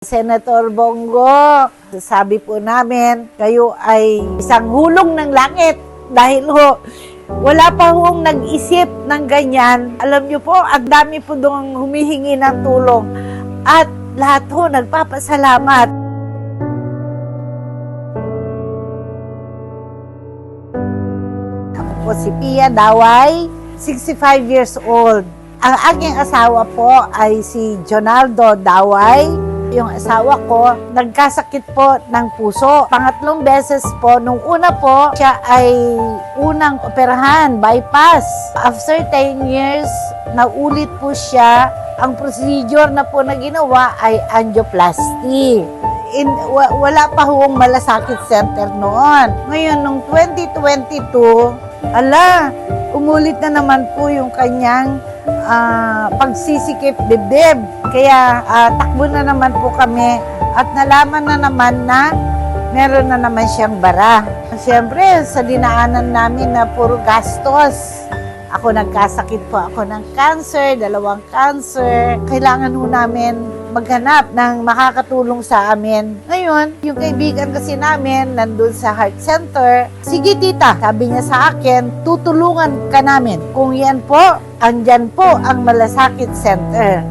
Senator Bongo, sabi po namin, kayo ay isang hulong ng langit dahil ho, wala pa hong nag-isip ng ganyan. Alam niyo po, ang dami po doon humihingi ng tulong. At lahat ho, nagpapasalamat. Ako po si Pia Daway, 65 years old. Ang aking asawa po ay si Jonaldo Daway. Yung asawa ko, nagkasakit po ng puso. Pangatlong beses po, nung una po, siya ay unang operahan, bypass. After 10 years, naulit po siya. Ang procedure na po na ginawa ay angioplasty. In, wa- wala pa huwang malasakit center noon. Ngayon, nung 2022, ala, umulit na naman po yung kanyang ah, pagsisikip dibdib. Kaya ah, takbo na naman po kami at nalaman na naman na meron na naman siyang bara. Siyempre, sa dinaanan namin na puro gastos, ako nagkasakit po ako ng cancer, dalawang cancer. Kailangan ho namin maghanap ng makakatulong sa amin. Ngayon, yung kaibigan kasi namin nandun sa heart center, sige tita, sabi niya sa akin, tutulungan ka namin. Kung yan po, andyan po ang malasakit center.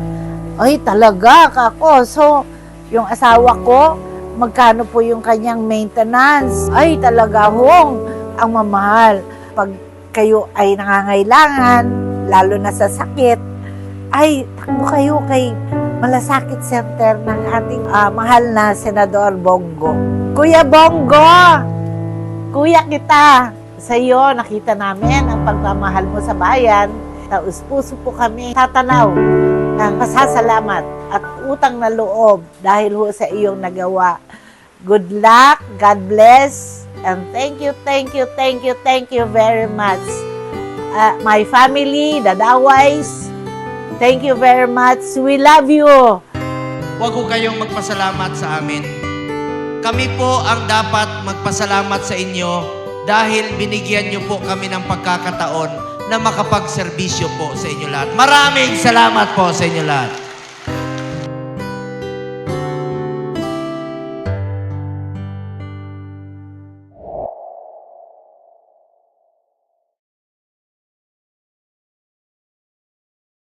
Ay, talaga kako. So, yung asawa ko, magkano po yung kanyang maintenance? Ay, talaga hong ang mamahal. Pag kayo ay nangangailangan, lalo na sa sakit, ay takbo kayo kay Malasakit Center ng ating ah, mahal na Senador Bongo. Kuya Bongo! Kuya kita! Sa iyo, nakita namin ang pagmamahal mo sa bayan. Taus puso po kami tatanaw ng pasasalamat at utang na loob dahil ho sa iyong nagawa. Good luck, God bless, and thank you, thank you, thank you, thank you very much. Uh, my family, the Daways, thank you very much. We love you. Huwag ko kayong magpasalamat sa amin. Kami po ang dapat magpasalamat sa inyo dahil binigyan niyo po kami ng pagkakataon na makapagserbisyo po sa inyo lahat. Maraming salamat po sa inyo lahat.